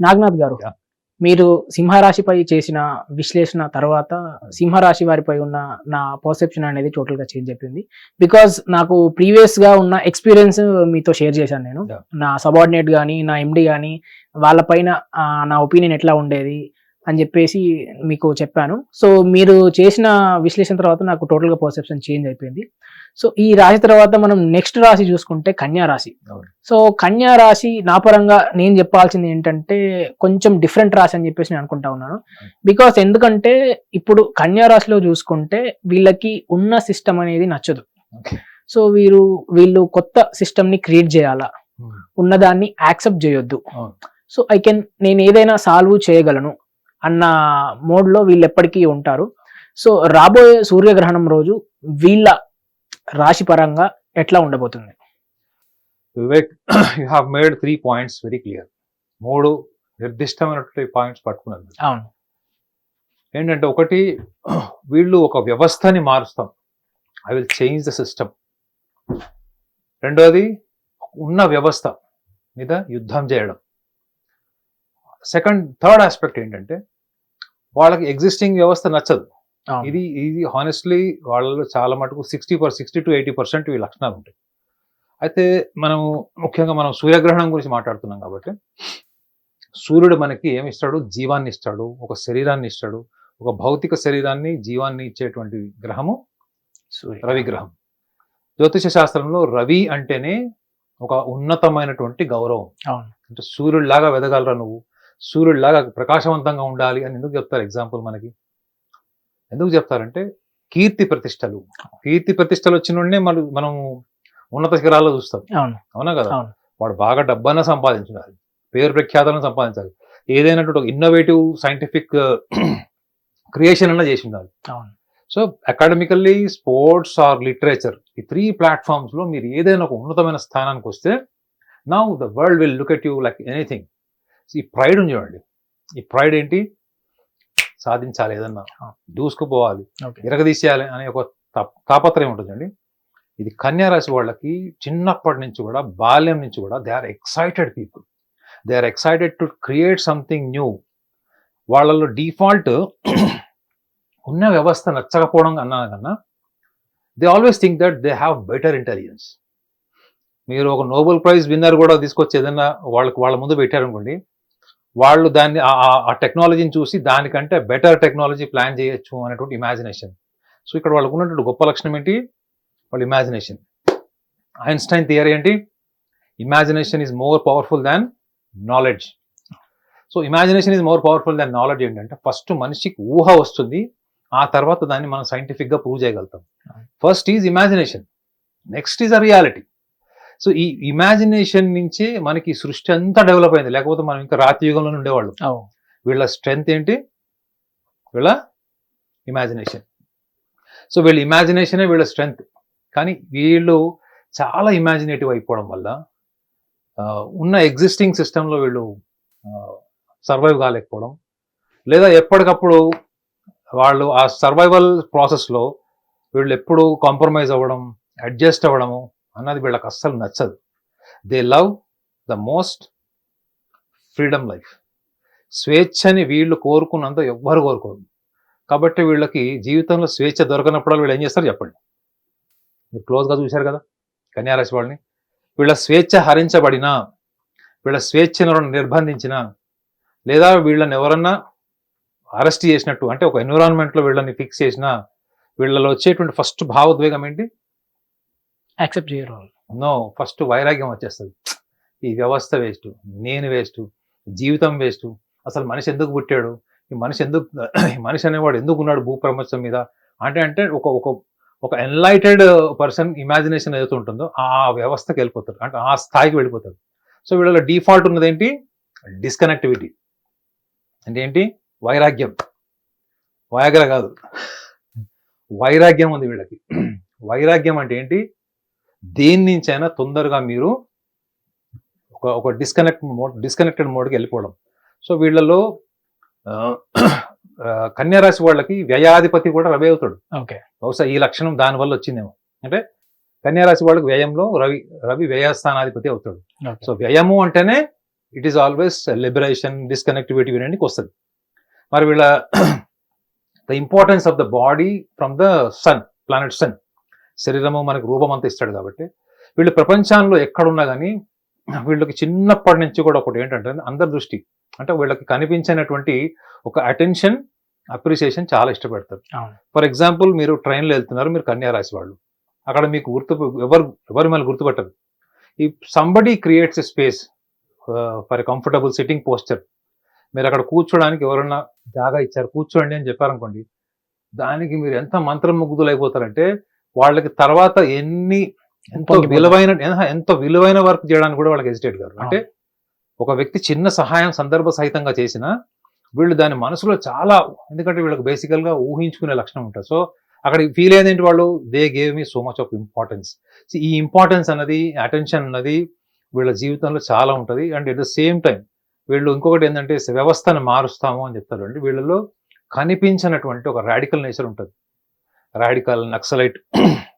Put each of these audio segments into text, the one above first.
నాగనాథ్ గారు. మీరు సింహరాశిపై చేసిన విశ్లేషణ తర్వాత సింహరాశి వారిపై ఉన్న నా పర్సెప్షన్ అనేది టోటల్గా చేంజ్ అయిపోయింది బికాజ్ నాకు ప్రీవియస్గా ఉన్న ఎక్స్పీరియన్స్ మీతో షేర్ చేశాను నేను. నా సబార్డినేట్ కానీ నా ఎండి కానీ వాళ్ళపైన నా ఒపీనియన్ ఎట్లా ఉండేది అని చెప్పేసి మీకు చెప్పాను సో మీరు చేసిన విశ్లేషణ తర్వాత నాకు టోటల్గా పర్సెప్షన్ చేంజ్ అయిపోయింది సో ఈ రాశి తర్వాత మనం నెక్స్ట్ రాశి చూసుకుంటే కన్యా రాశి. సో కన్యా రాశి నా పరంగా నేను చెప్పాల్సింది ఏంటంటే కొంచెం డిఫరెంట్ రాశి అని చెప్పేసి నేను అనుకుంటా ఉన్నాను బికాస్ ఎందుకంటే ఇప్పుడు కన్యా రాశిలో చూసుకుంటే వీళ్ళకి ఉన్న సిస్టమ్ అనేది నచ్చదు. సో వీరు వీళ్ళు కొత్త సిస్టమ్ని క్రియేట్ చేయాలా. ఉన్నదాన్ని యాక్సెప్ట్ చేయొద్దు. సో ఐ కెన్ నేను ఏదైనా సాల్వ్ చేయగలను అన్న మోడ్లో వీళ్ళు ఎప్పటికీ ఉంటారు సో రాబోయే సూర్యగ్రహణం రోజు వీళ్ళ రాశి పరంగా ఎట్లా ఉండబోతుంది? Vivek you have made three points very clear మూడు నిర్దిష్టమైనటువంటి పాయింట్స్ పట్టుకున్నారు అవును. ఏంటంటే ఒకటి వీళ్ళు ఒక వ్యవస్థని మారుస్తాం. I will change the system రెండోది ఉన్న వ్యవస్థ మీద యుద్ధం చేయడం. సెకండ్ థర్డ్ ఆస్పెక్ట్ ఏంటంటే వాళ్ళకి ఎగ్జిస్టింగ్ వ్యవస్థ నచ్చదు. ఇది ఇది హానెస్ట్లీ వాళ్ళలో చాలా మటుకు sixty per sixty to eighty percent ఈ లక్షణాలు ఉంటాయి. అయితే మనము ముఖ్యంగా మనం సూర్యగ్రహణం గురించి మాట్లాడుతున్నాం కాబట్టి సూర్యుడు మనకి ఏమి ఇస్తాడు? జీవాన్ని ఇస్తాడు ఒక శరీరాన్ని ఇస్తాడు ఒక భౌతిక శరీరాన్ని జీవాన్ని ఇచ్చేటువంటి గ్రహము రవి గ్రహం జ్యోతిష శాస్త్రంలో రవి అంటేనే ఒక ఉన్నతమైనటువంటి గౌరవం. అంటే సూర్యుడిలాగా వెదగలరా నువ్వు? సూర్యుడిలాగా ప్రకాశవంతంగా ఉండాలి అని ఎందుకు చెప్తారు? ఎగ్జాంపుల్ మనకి. ఎందుకు చెప్తారంటే కీర్తి ప్రతిష్టలు. కీర్తి ప్రతిష్టలు వచ్చిన మనం మనం ఉన్నత శిఖరాల్లో చూస్తాం. అవును. అవునా కదా. వాడు బాగా డబ్బన్న సంపాదించాలి. పేరు ప్రఖ్యాతలను సంపాదించాలి. ఏదైనా ఒక ఇన్నోవేటివ్ సైంటిఫిక్ క్రియేషన్ అన్న చేసి ఉండాలి. అవును. So academically sports or literature ఈ త్రీ ప్లాట్ఫామ్స్లో మీరు ఏదైనా ఒక ఉన్నతమైన స్థానానికి వస్తే now the world will look at you like anything ఈ ప్రైడ్ ఉంది చూడండి. ఈ ప్రైడ్ ఏంటి? సాధించాలి ఏదన్నా. దూసుకుపోవాలి ఇరగదీసేయాలి అనే ఒక తాపత్రయం ఉంటుందండి ఇది కన్యా రాశి వాళ్ళకి చిన్నప్పటి నుంచి కూడా బాల్యం నుంచి కూడా they are excited people they are excited to create something new వాళ్ళలో డిఫాల్ట్ ఉన్న వ్యవస్థ నచ్చకపోవడం అన్నా కన్నా they always think that they have better intelligence మీరు ఒక నోబెల్ ప్రైజ్ విన్నర్ కూడా తీసుకొచ్చి ఏదన్నా వాళ్ళకి వాళ్ళ ముందు పెట్టారనుకోండి వాళ్ళు దాన్ని ఆ- టెక్నాలజీని చూసి దానికంటే బెటర్ టెక్నాలజీ ప్లాన్ చేయొచ్చు అనేటువంటి ఇమాజినేషన్ సో ఇక్కడ వాళ్ళకు ఉన్నటువంటి గొప్ప లక్షణం ఏంటి? వాళ్ళ ఇమాజినేషన్ ఐన్స్టైన్ థియరీ ఏంటి? Imagination is more powerful than knowledge so imagination is more powerful than knowledge ఏంటంటే ఫస్ట్ మనిషికి ఊహ వస్తుంది ఆ తర్వాత దాన్ని మనం scientific గా ప్రూవ్ చేయగలుగుతాం. First is imagination next is a reality so ఈ ఇమాజినేషన్ నుంచే మనకి సృష్టి అంతా డెవలప్ అయింది. లేకపోతే మనం ఇంకా రాతి యుగంలో ఉండేవాళ్ళం. వీళ్ళ స్ట్రెంగ్త్ ఏంటి? వీళ్ళ ఇమాజినేషన్ సో వీళ్ళ ఇమాజినేషనే వీళ్ళ స్ట్రెంగ్త్ కానీ వీళ్ళు చాలా ఇమాజినేటివ్ అయిపోవడం వల్ల ఉన్న ఎగ్జిస్టింగ్ సిస్టంలో వీళ్ళు సర్వైవ్ కాలేకపోవడం. లేదా ఎప్పటికప్పుడు వాళ్ళు ఆ సర్వైవల్ ప్రాసెస్లో వీళ్ళు ఎప్పుడు కాంప్రమైజ్ అవ్వడం అడ్జస్ట్ అవ్వడము అన్నది వీళ్ళకి అస్సలు నచ్చదు. They love the most freedom life స్వేచ్ఛని వీళ్ళు కోరుకున్నంత ఎవ్వరు కోరుకోరు. కాబట్టి వీళ్ళకి జీవితంలో స్వేచ్ఛ దొరకనప్పుడు వీళ్ళు ఏం చేస్తారు చెప్పండి. మీరు క్లోజ్గా చూశారు కదా కన్యారాశి వాళ్ళని. వీళ్ళ స్వేచ్ఛ హరించబడినా వీళ్ళ స్వేచ్ఛను నిర్బంధించిన నిర్బంధించినా లేదా వీళ్ళని ఎవరన్నా అరెస్ట్ చేసినట్టు అంటే ఒక ఎన్విరాన్మెంట్లో వీళ్ళని ఫిక్స్ చేసినా వీళ్ళలో వచ్చేటువంటి ఫస్ట్ భావోద్వేగం ఏంటి? యాక్సెప్ట్ చేయరు నో ఫస్ట్ వైరాగ్యం వచ్చేస్తుంది. ఈ వ్యవస్థ వేస్ట్ నేను వేస్ట్ జీవితం వేస్ట్. అసలు మనిషి ఎందుకు పుట్టాడు? ఈ మనిషి ఎందుకు ఈ మనిషి అనేవాడు ఎందుకు ఉన్నాడు భూప్రపంచం మీద? అంటే అంటే ఒక ఒక ఒక ఎన్లైటెడ్ పర్సన్ ఇమాజినేషన్ ఏదైతే ఉంటుందో ఆ వ్యవస్థకి వెళ్ళిపోతారు అంటే ఆ స్థాయికి వెళ్ళిపోతారు సో వీళ్ళలో డిఫాల్ట్ ఉన్నది ఏంటి? డిస్కనెక్టివిటీ అంటే ఏంటి? వైరాగ్యం. వయాగ్ర కాదు. వైరాగ్యం ఉంది వీళ్ళకి. వైరాగ్యం అంటే ఏంటి? దేని నుంచైనా తొందరగా మీరు ఒక ఒక డిస్కనెక్ట్ మోడ్ డిస్కనెక్టెడ్ మోడ్కి వెళ్ళిపోవడం. సో వీళ్ళలో కన్యారాశి వాళ్ళకి వ్యయాధిపతి కూడా రవి అవుతాడు. ఓకే. బహుశా ఈ లక్షణం దానివల్ల వచ్చిందేమో. అంటే కన్యారాశి వాళ్ళకి వ్యయంలో రవి రవి వ్యయస్థానాధిపతి అవుతాడు. సో వ్యయము అంటేనే it is always liberation disconnectivity వినడానికి వస్తుంది. మరి వీళ్ళ the importance of the body from the sun planet sun శరీరము మనకు రూపం అంతా ఇస్తాడు కాబట్టి. వీళ్ళు ప్రపంచంలో ఎక్కడున్నా కానీ వీళ్ళకి చిన్నప్పటి నుంచి కూడా ఒకటి ఏంటంటే అందరి దృష్టి అంటే వీళ్ళకి కనిపించినటువంటి ఒక అటెన్షన్ అప్రిసియేషన్ చాలా ఇష్టపడతారు. ఫర్ ఎగ్జాంపుల్ మీరు ట్రైన్లో వెళ్తున్నారు మీరు కన్యా రాశి వాళ్ళు. అక్కడ మీకు గుర్తు ఎవరు ఎవరు మిమ్మల్ని గుర్తుపట్టరు. ఈ somebody creates a space for a comfortable sitting posture మీరు అక్కడ కూర్చోడానికి ఎవరన్నా జాగా ఇచ్చారు కూర్చోండి అని చెప్పారనుకోండి దానికి మీరు ఎంత మంత్రం అయిపోతారంటే వాళ్ళకి తర్వాత ఎన్ని ఎంతో. విలువైన ఎంతో విలువైన వర్క్ చేయడానికి కూడా వాళ్ళకి హెసిటేట్ గారు. అంటే ఒక వ్యక్తి చిన్న సహాయం సందర్భ సహితంగా చేసినా వీళ్ళు దాని మనసులో చాలా ఎందుకంటే వీళ్ళకి బేసికల్గా ఊహించుకునే లక్షణం ఉంటుంది. సో అక్కడ ఫీల్ అయ్యేది ఏంటి వాళ్ళు? They gave me so much of importance ఈ ఇంపార్టెన్స్ అన్నది అటెన్షన్ అన్నది వీళ్ళ జీవితంలో చాలా ఉంటుంది. And at the same time వీళ్ళు ఇంకొకటి ఏంటంటే వ్యవస్థను మారుస్తాము అని చెప్తారు. అండి వీళ్ళలో కనిపించినటువంటి ఒక రాడికల్ నేచర్ ఉంటుంది. రాడికల్ నక్సలైట్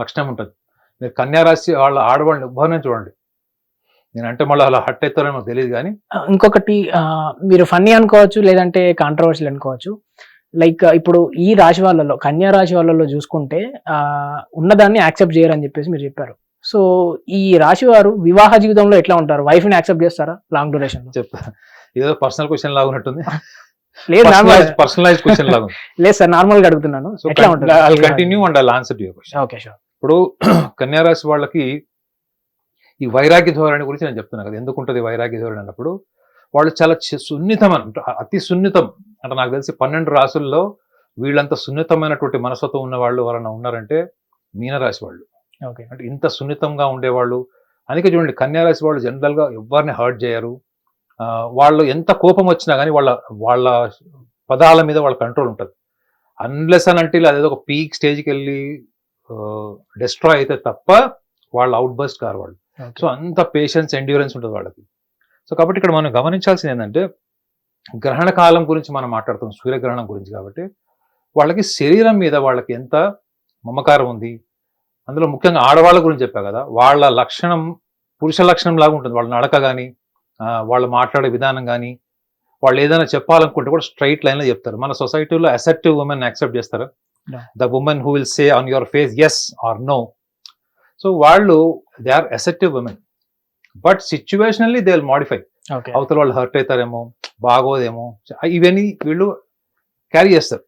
లక్షణం ఉంటుంది. మీరు కన్యా రాశి వాళ్ళ ఆడవాళ్ళని ఎవ్వరినే చూడండి. నేనంటే మళ్ళీ అలా హట్ అవుతారో నాకు తెలియదు కానీ ఇంకొకటి మీరు ఫన్నీ అనుకోవచ్చు లేదంటే కాంట్రవర్షియల్ అనుకోవచ్చు. లైక్ ఇప్పుడు ఈ రాశి వాళ్ళలో కన్యా రాశి వాళ్ళలో చూసుకుంటే ఉన్నదాన్ని యాక్సెప్ట్ చేయరు అని చెప్పేసి మీరు చెప్పారు. సో ఈ రాశి వారు వివాహ జీవితంలో ఎట్లా ఉంటారు? వైఫ్ని యాక్సెప్ట్ చేస్తారా? లాంగ్ డ్యూరేషన్ చెప్తా. ఏదో పర్సనల్ క్వశ్చన్ లాగా ఉన్నట్టుంది లేదు నార్మల్ పర్సనలైజ్ క్వశ్చన్ లాగా ఉంది. లేదు సార్ నార్మల్గా అడుగుతున్నాను. సో ఎట్లా ఉంటుంది? I continue and I answer to your question okay sure ఇప్పుడు కన్యా రాశి వాళ్ళకి ఈ వైరాగ్య ధోరణి గురించి నేను చెప్తున్నా కదా ఎందుకు ఉంటుంది వైరాగ్య ధోరణి అన్నప్పుడు? వాళ్ళు చాలా చి- సున్నితం అంటే అతి సున్నితం. అంటే నాకు తెలిసి పన్నెండు రాసుల్లో వీళ్ళంత సున్నితమైనటువంటి మనస్తత్వం ఉన్న వాళ్ళు ఎవరైనా ఉన్నారంటే మీనరాశి వాళ్ళు. ఓకే అంటే ఇంత సున్నితంగా ఉండేవాళ్ళు. అందుకే చూడండి కన్యా రాశి వాళ్ళు జనరల్గా ఎవరిని హర్ట్ చేయరు. వాళ్ళు ఎంత కోపం వచ్చినా కానీ వాళ్ళ వాళ్ళ పదాల మీద వాళ్ళ కంట్రోల్ ఉంటుంది. అన్లెస్ అని అంటే అదేదో ఒక పీక్ స్టేజ్కి వెళ్ళి డిస్ట్రాయ్ అయితే తప్ప వాళ్ళు అవుట్ బస్ట్ కారు వాళ్ళు. సో అంత పేషెన్స్ ఎండ్యూరెన్స్ ఉంటుంది వాళ్ళకి. సో కాబట్టి ఇక్కడ మనం గమనించాల్సింది ఏంటంటే గ్రహణ కాలం గురించి మనం మాట్లాడుతున్నాం సూర్యగ్రహణం గురించి కాబట్టి. వాళ్ళకి శరీరం మీద వాళ్ళకి ఎంత మమకారం ఉంది? అందులో ముఖ్యంగా ఆడవాళ్ళ గురించి చెప్పా కదా వాళ్ళ లక్షణం పురుష లక్షణం లాగా ఉంటుంది. వాళ్ళ నడక కానీ వాళ్ళు మాట్లాడే విధానం కానీ వాళ్ళు ఏదైనా చెప్పాలనుకుంటే కూడా స్ట్రైట్ లైన్లో చెప్తారు. మన సొసైటీలో అసెప్టివ్ ఉమెన్ యాక్సెప్ట్ చేస్తారు. The women who will say on your face yes or no so వాళ్ళు they are acceptive women but situationally they will modify అవతల వాళ్ళు హర్ట్ అవుతారేమో బాగోదేమో ఇవన్నీ వీళ్ళు క్యారీ చేస్తారు.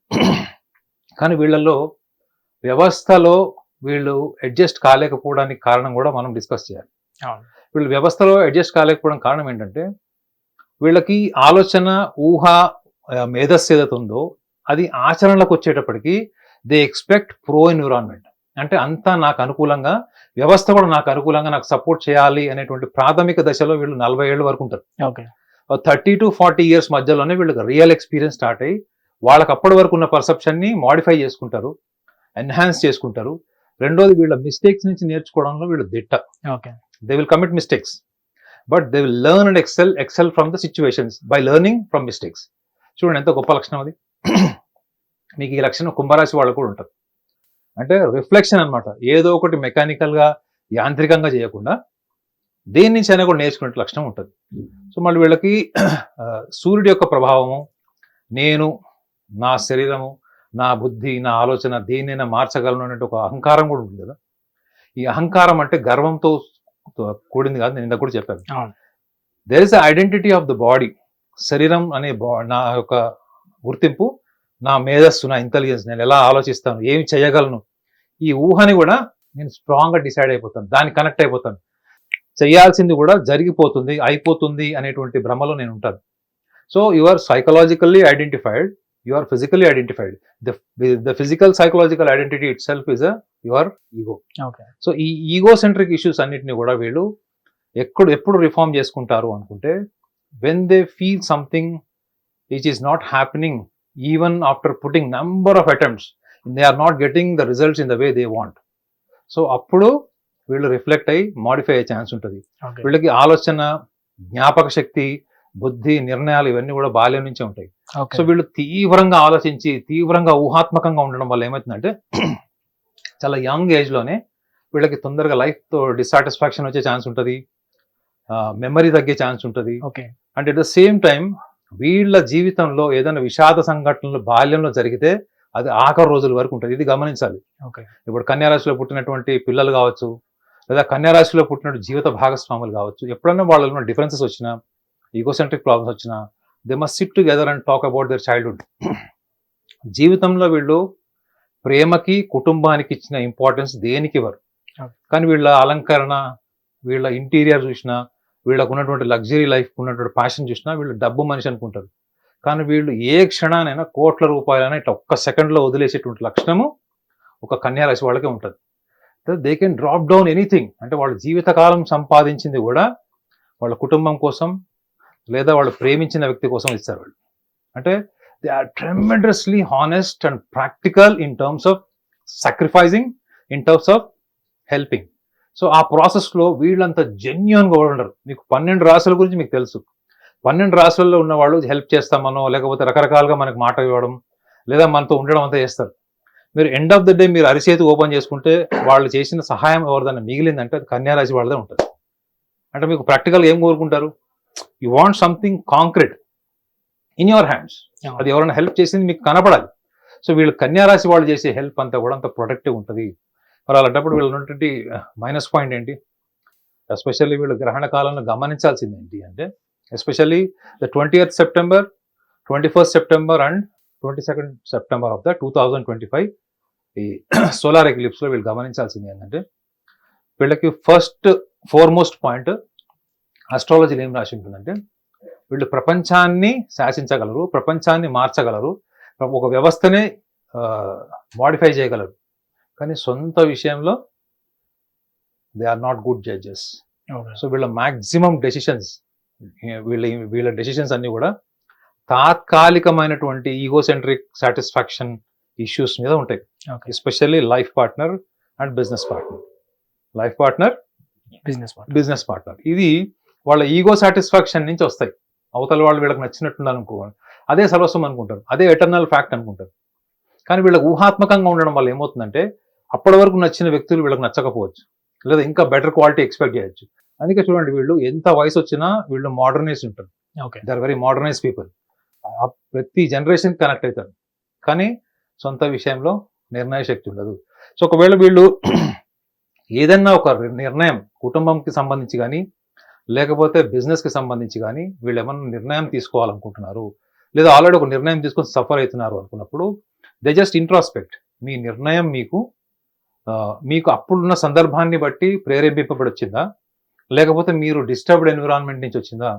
కానీ వీళ్ళల్లో వ్యవస్థలో వీళ్ళు అడ్జస్ట్ కాలేకపోవడానికి కారణం కూడా మనం డిస్కస్ చేయాలి. వీళ్ళు వ్యవస్థలో అడ్జస్ట్ కాలేకపోవడం కారణం ఏంటంటే వీళ్ళకి ఆలోచన ఊహ మేధస్సు ఏదైతే ఉందో అది ఆచరణలోకి వచ్చేటప్పటికి దే ఎక్స్పెక్ట్ ప్రో ఎన్విరాన్మెంట్ అంటే అంతా నాకు అనుకూలంగా వ్యవస్థ కూడా నాకు అనుకూలంగా నాకు సపోర్ట్ చేయాలి అనేటువంటి ప్రాథమిక దశలో వీళ్ళు నలభై ఏళ్ళ వరకు ఉంటారు. Okay. Thirty to forty years మధ్యలోనే వీళ్ళకి రియల్ ఎక్స్పీరియన్స్ స్టార్ట్ అయ్యి వాళ్ళకి అప్పటి వరకు ఉన్న పర్సెప్షన్ని మాడిఫై చేసుకుంటారు ఎన్హాన్స్ చేసుకుంటారు. రెండోది వీళ్ళ మిస్టేక్స్ నుంచి నేర్చుకోవడంలో వీళ్ళు దిట్ట. Okay. They will commit mistakes but they will learn and excel excel from the situations by learning from mistakes చూడండి ఎంత గొప్ప లక్షణం అది. మీకు ఈ లక్షణం కుంభరాశి వాళ్ళు కూడా ఉంటుంది అంటే రిఫ్లెక్షన్ అన్నమాట. ఏదో ఒకటి మెకానికల్గా యాంత్రికంగా చేయకుండా దేని నుంచి అయినా కూడా నేర్చుకునే లక్షణం ఉంటుంది. సో మళ్ళీ వీళ్ళకి సూర్యుడి యొక్క ప్రభావము నేను నా శరీరము నా బుద్ధి నా ఆలోచన దేన్నైనా మార్చగలను అనేటువంటి ఒక అహంకారం కూడా ఉంటుంది కదా. ఈ అహంకారం అంటే గర్వంతో కూడింది కాదు నేను ఇందాక కూడా చెప్పాను. There is identity of the body శరీరం అనే బా- నా యొక్క గుర్తింపు నా మేధస్సు నా ఇంటెలిజెన్స్ నేను ఎలా ఆలోచిస్తాను ఏమి చేయగలను ఈ ఊహని కూడా నేను స్ట్రాంగ్గా డిసైడ్ అయిపోతాను దానికి కనెక్ట్ అయిపోతాను. చేయాల్సింది కూడా జరిగిపోతుంది అయిపోతుంది అనేటువంటి భ్రమలో నేను ఉంటాను. So you are psychologically identified you are physically identified the physical psychological identity itself is uh your ego okay so ఈ ఈగో సెంట్రిక్ ఇష్యూస్ అన్నిటిని కూడా వీళ్ళు ఎప్పుడు ఎప్పుడు రిఫార్మ్ చేసుకుంటారు అనుకుంటే when they feel something which is not happening even after putting number of attempts they are not getting the results in the way they want so అప్పుడు వీళ్ళు రిఫ్లెక్ట్ అయ్యి మాడిఫై అయ్యే ఛాన్స్ ఉంటుంది. వీళ్ళకి ఆలోచన జ్ఞాపక శక్తి బుద్ధి నిర్ణయాలు ఇవన్నీ కూడా బాల్యం నుంచే ఉంటాయి. సో వీళ్ళు తీవ్రంగా ఆలోచించి తీవ్రంగా ఊహాత్మకంగా ఉండడం వల్ల ఏమవుతుందంటే చాలా యంగ్ ఏజ్లోనే వీళ్ళకి తొందరగా లైఫ్తో డిసాటిస్ఫాక్షన్ వచ్చే ఛాన్స్ ఉంటుంది. మెమరీ తగ్గే ఛాన్స్ ఉంటుంది. Okay. And at the same time వీళ్ళ జీవితంలో ఏదైనా విషాద సంఘటనలు బాల్యంలో జరిగితే అది ఆఖరి రోజుల వరకు ఉంటుంది. ఇది గమనించాలి. ఓకే. ఇప్పుడు కన్యారాశిలో పుట్టినటువంటి పిల్లలు కావచ్చు లేదా కన్యారాశిలో పుట్టిన జీవిత భాగస్వాములు కావచ్చు ఎప్పుడైనా వాళ్ళలో డిఫరెన్సెస్ వచ్చినా ఈగోసెంట్రిక్ ప్రాబ్లమ్స్ వచ్చినా they must sit together and talk about their childhood జీవితంలో వీళ్ళు ప్రేమకి కుటుంబానికి ఇచ్చిన ఇంపార్టెన్స్ దేనికి ఇవ్వరు. కానీ వీళ్ళ అలంకరణ వీళ్ళ ఇంటీరియర్ చూసినా వీళ్ళకు ఉన్నటువంటి లగ్జరీ లైఫ్ ఉన్నటువంటి ప్యాషన్ చూసినా వీళ్ళు డబ్బు మనిషి అనుకుంటారు. కానీ వీళ్ళు ఏ క్షణానైనా కోట్ల రూపాయలైనా ఇట్లా ఒక్క సెకండ్లో వదిలేసేటువంటి లక్షణము ఒక కన్యా రాశి వాళ్ళకే ఉంటుంది. They can drop down anything అంటే వాళ్ళ జీవితకాలం సంపాదించింది కూడా వాళ్ళ కుటుంబం కోసం లేదా వాళ్ళు ప్రేమించిన వ్యక్తి కోసం ఇస్తారు వాళ్ళు. అంటే they are tremendously honest and practical in terms of sacrificing in terms of helping. So ఆ ప్రాసెస్లో వీళ్ళంత జెన్యున్గా ఉండరు. మీకు పన్నెండు రాసుల గురించి మీకు తెలుసు. పన్నెండు రాసుల్లో ఉన్న వాళ్ళు హెల్ప్ చేస్తామనో లేకపోతే రకరకాలుగా మనకు మాట ఇవ్వడం లేదా మనతో ఉండడం అంతా చేస్తారు. మీరు ఎండ్ ఆఫ్ ద డే మీరు అరిచేతి ఓపెన్ చేసుకుంటే వాళ్ళు చేసిన సహాయం ఎవరిదైనా మిగిలిందంటే అది కన్యారాశి వాళ్ళదే ఉంటుంది. అంటే మీకు ప్రాక్టికల్గా ఏం కోరుకుంటారు? You want something concrete in your hands. అది ఎవరైనా హెల్ప్ చేసింది మీకు కనపడాలి. సో వీళ్ళు కన్యారాశి వాళ్ళు చేసే హెల్ప్ అంతా కూడా అంత ప్రొటెక్టివ్ ఉంటుంది. మరి అలాంటప్పుడు వీళ్ళు ఉన్నటువంటి మైనస్ పాయింట్ ఏంటి? ఎస్పెషల్లీ వీళ్ళు గ్రహణ కాలంలో గమనించాల్సింది ఏంటి అంటే especially the twenty eighth September twenty first September and twenty second September of the two thousand twenty five ఈ సోలార్ ఎక్లిప్స్లో వీళ్ళు గమనించాల్సింది ఏంటంటే వీళ్ళకి ఫస్ట్ ఫోర్మోస్ట్ పాయింట్ అస్ట్రాలజీలో ఏం రాసి ఉంటుందంటే వీళ్ళు ప్రపంచాన్ని శాసించగలరు ప్రపంచాన్ని మార్చగలరు ఒక వ్యవస్థనే మాడిఫై చేయగలరు. కానీ సొంత విషయంలో they are not good judges so వీళ్ళ మ్యాక్సిమం డెసిషన్స్ వీళ్ళ వీళ్ళ డెసిషన్స్ అన్ని కూడా తాత్కాలికమైనటువంటి ఈగోసెంట్రిక్ సాటిస్ఫాక్షన్ ఇష్యూస్ మీద ఉంటాయి. Especially life partner and business partner life partner business business partner ఇది వాళ్ళ ఈగో సాటిస్ఫాక్షన్ నుంచి వస్తాయి. అవతల వాళ్ళు వీళ్ళకి నచ్చినట్టున్నారు అనుకో అదే సర్వస్వం అనుకుంటారు. అదే ఎటర్నల్ ఫ్యాక్ట్ అనుకుంటారు. కానీ వీళ్ళకి ఊహాత్మకంగా ఉండడం వల్ల ఏమవుతుందంటే అప్పటి వరకు నచ్చిన వ్యక్తులు వీళ్ళకి నచ్చకపోవచ్చు. లేదా ఇంకా బెటర్ క్వాలిటీ ఎక్స్పెక్ట్ చేయొచ్చు. అందుకే చూడండి వీళ్ళు ఎంత వయసు వచ్చినా వీళ్ళు మోడర్నైజ్ ఉంటారు. Okay. They are very modernise people ప్రతి జనరేషన్ కనెక్ట్ అవుతారు. కానీ సొంత విషయంలో నిర్ణయ శక్తి ఉండదు. సో ఒకవేళ వీళ్ళు ఏదన్నా ఒక నిర్ణయం కుటుంబంకి సంబంధించి కానీ లేకపోతే బిజినెస్కి సంబంధించి కానీ వీళ్ళు ఏమన్నా నిర్ణయం తీసుకోవాలనుకుంటున్నారు లేదా ఆల్రెడీ ఒక నిర్ణయం తీసుకొని సఫర్ అవుతున్నారు అనుకున్నప్పుడు దే జస్ట్ ఇంట్రాస్పెక్ట్ మీ నిర్ణయం మీకు మీకు అప్పుడున్న సందర్భాన్ని బట్టి ప్రేరేపింపబడి వచ్చిందా లేకపోతే మీరు డిస్టర్బ్డ్ ఎన్విరాన్మెంట్ నుంచి వచ్చిందా?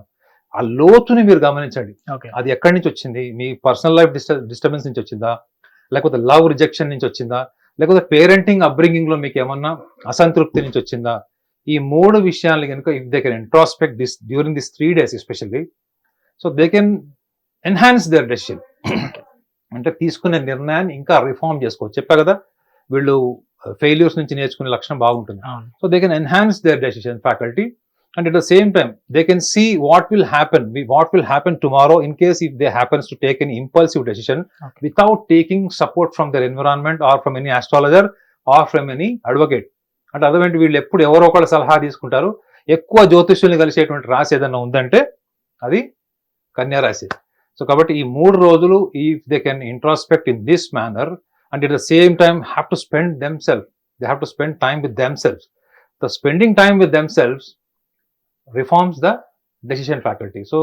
ఆ లోతుని మీరు గమనించండి. ఓకే. అది ఎక్కడి నుంచి వచ్చింది? మీ పర్సనల్ లైఫ్ డిస్టర్బెన్స్ నుంచి వచ్చిందా? లేకపోతే లవ్ రిజెక్షన్ నుంచి వచ్చిందా? లేకపోతే పేరెంటింగ్ అప్బ్రింగింగ్లో మీకు ఏమన్నా అసంతృప్తి నుంచి వచ్చిందా? ఈ మూడు విషయాలు కనుక they can introspect this during this three days especially so they can enhance their decision అంటే తీసుకునే నిర్ణయాన్ని ఇంకా రిఫార్మ్ చేసుకోవచ్చు. చెప్పా కదా వీళ్ళు ఫెయిల్యూర్స్ నుంచి నేర్చుకునే లక్షణం బాగుంటుంది. So they can enhance their decision faculty and at the same time they can see what will happen what will happen tomorrow in case if they happens to take an impulsive decision without taking support from their environment or from any astrologer or from any advocate అంటే అర్థమేంటి వీళ్ళు ఎప్పుడు ఎవరో ఒకళ్ళ సలహా తీసుకుంటారు. ఎక్కువ జ్యోతిష్యుల్ని కలిసేటువంటి రాశి ఏదైనా ఉందంటే అది కన్యా రాశి. సో కాబట్టి ఈ మూడు రోజులు if they can introspect in this manner and at the same time have to spend them self they have to spend time with them self the spending time with themselves reforms the decision faculty. So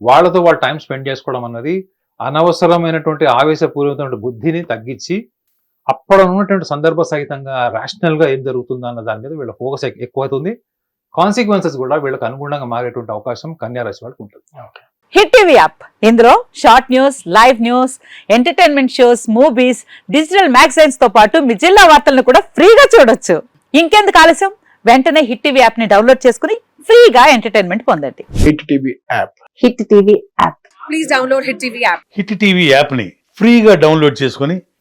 వాళ్ళతో వాళ్ళు time spend చేసుకోవడం అన్నది అనవసరమైనటువంటి ఆవేశపూరితమైన బుద్ధిని తగ్గించి అప్పుడు ఉన్నటువంటి సందర్భ సహితంగా గా ఏం జరుగుతుందో అన్న దాని మీద వీళ్ళ ఫోకస్ ఎక్కువవుతుంది కాన్సిక్వెన్సెస్ కూడా వీళ్ళకి అనుగుణంగా మారేటువంటి అవకాశం కన్యా రాశి వాళ్ళకి ఉంటుంది. హిట్ టీవీ యాప్ ఇందులో short news live news entertainment shows movies digital మ్యాగజైన్స్తో పాటు మీ జిల్లా వార్తలను కూడా ఫ్రీగా చూడొచ్చు. ఇంకెందుకు ఆలస్యం? వెంటనే హిట్ టీవీ యాప్ని డౌన్లోడ్ చేసుకుని ఫ్రీగా ఎంటర్టైన్మెంట్ పొందండి. Hit TV app Hit TV app please download Hit TV app. Hit TV యాప్ని ఫ్రీగా డౌన్లోడ్ చేసుకొని